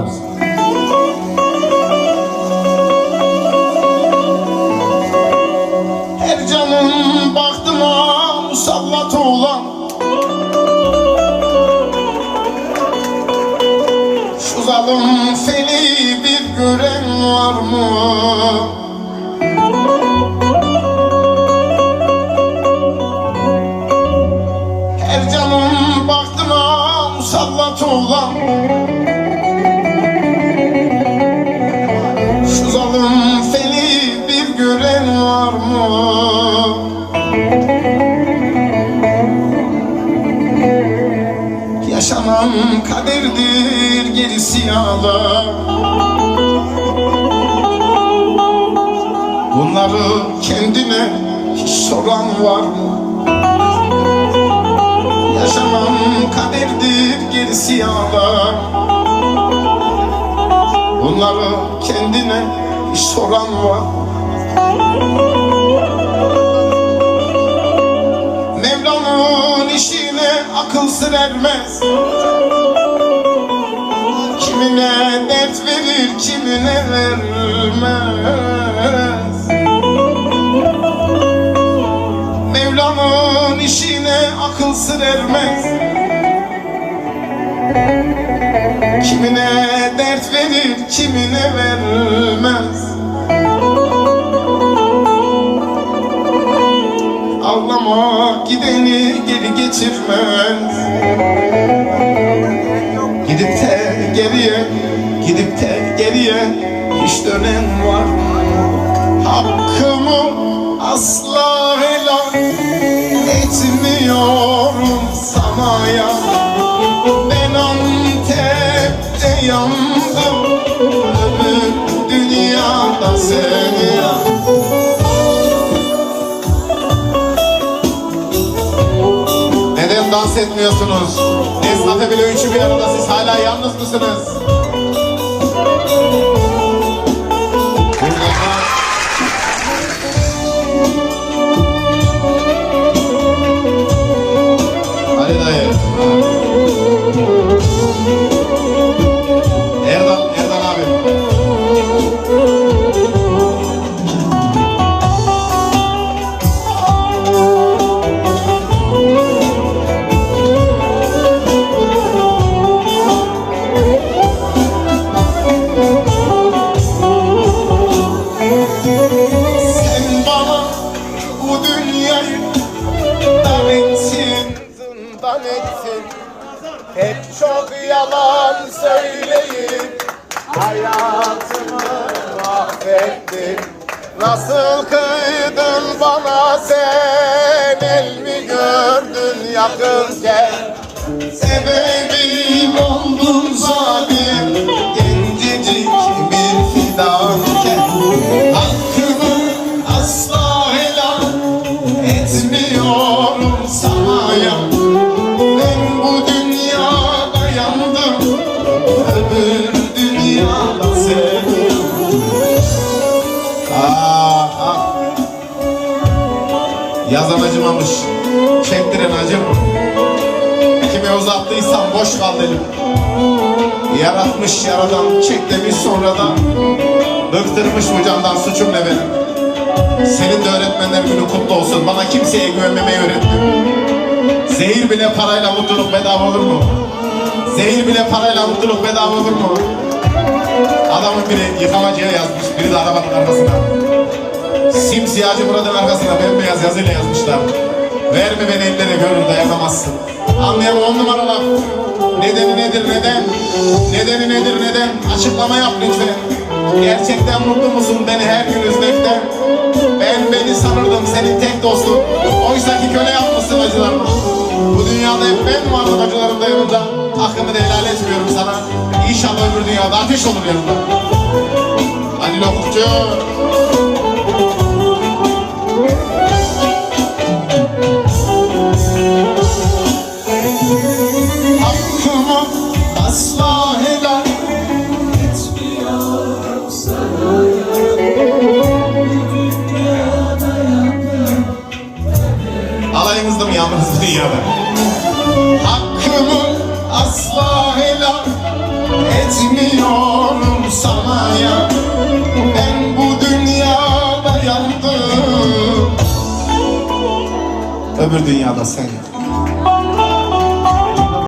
Yılmaz. Her canım baktıma musallat olan Şu zalim seni bir gören var mı? Yaşanan kaderdir gerisi yağlar Bunları kendine hiç soran var mı? Yaşanan kaderdir gerisi yağlar Bunları kendine hiç soran var Mevlam'ın işine akıl sır Kimine dert verir, kimine vermez. Mevlam'ın işine akıl sır ermez. Kimine dert verir, kimine vermez. Ağlamak gideni getirmez Gidip de geriye, gidip de geriye hiç dönen var Hakkımı asla helal etmiyorum sana ya etmiyorsunuz? Esnafe bile üçü bir arada siz hala yalnız mısınız? Ali dayı. Hep çok yalan söyleyip hayatımı mahvettin. Nasıl kıydın bana sen? El mi gördün yakınken? Sebebim oldun zalim Yazan acımamış. Çektiren acım Kime uzattıysam boş kal dedim. Yaratmış yaradan çek demiş sonradan. Bıktırmış bu candan suçum ne benim? Senin de öğretmenler günü kutlu olsun. Bana kimseye güvenmemeyi öğrettin Zehir bile parayla mutluluk bedava olur mu? Zehir bile parayla mutluluk bedava olur mu? Adamın biri yıkamacıya yazmış Biri de arabanın arkasına Simsiyacı buranın arkasına bembeyaz yazıyla yazmışlar. Verme beni ellere görür dayanamazsın Anlayan on numara laf. Nedeni nedir neden? Nedeni nedir neden? Açıklama yap lütfen. Gerçekten mutlu musun beni her gün üzmekten? Ben beni sanırdım senin tek dostun. Oysa ki köle yapmışsın acılarımı Bu dünyada hep ben varım acılarım da yanımda Hakkımı da helal etmiyorum sana. İnşallah öbür dünyada ateş olur yanımda. Halil Hukukçu Alayınızda mı yalnız dünyada? Hakkımı asla helal etmiyorum sana ya. Ben bu dünyada yandım. Öbür dünyada sen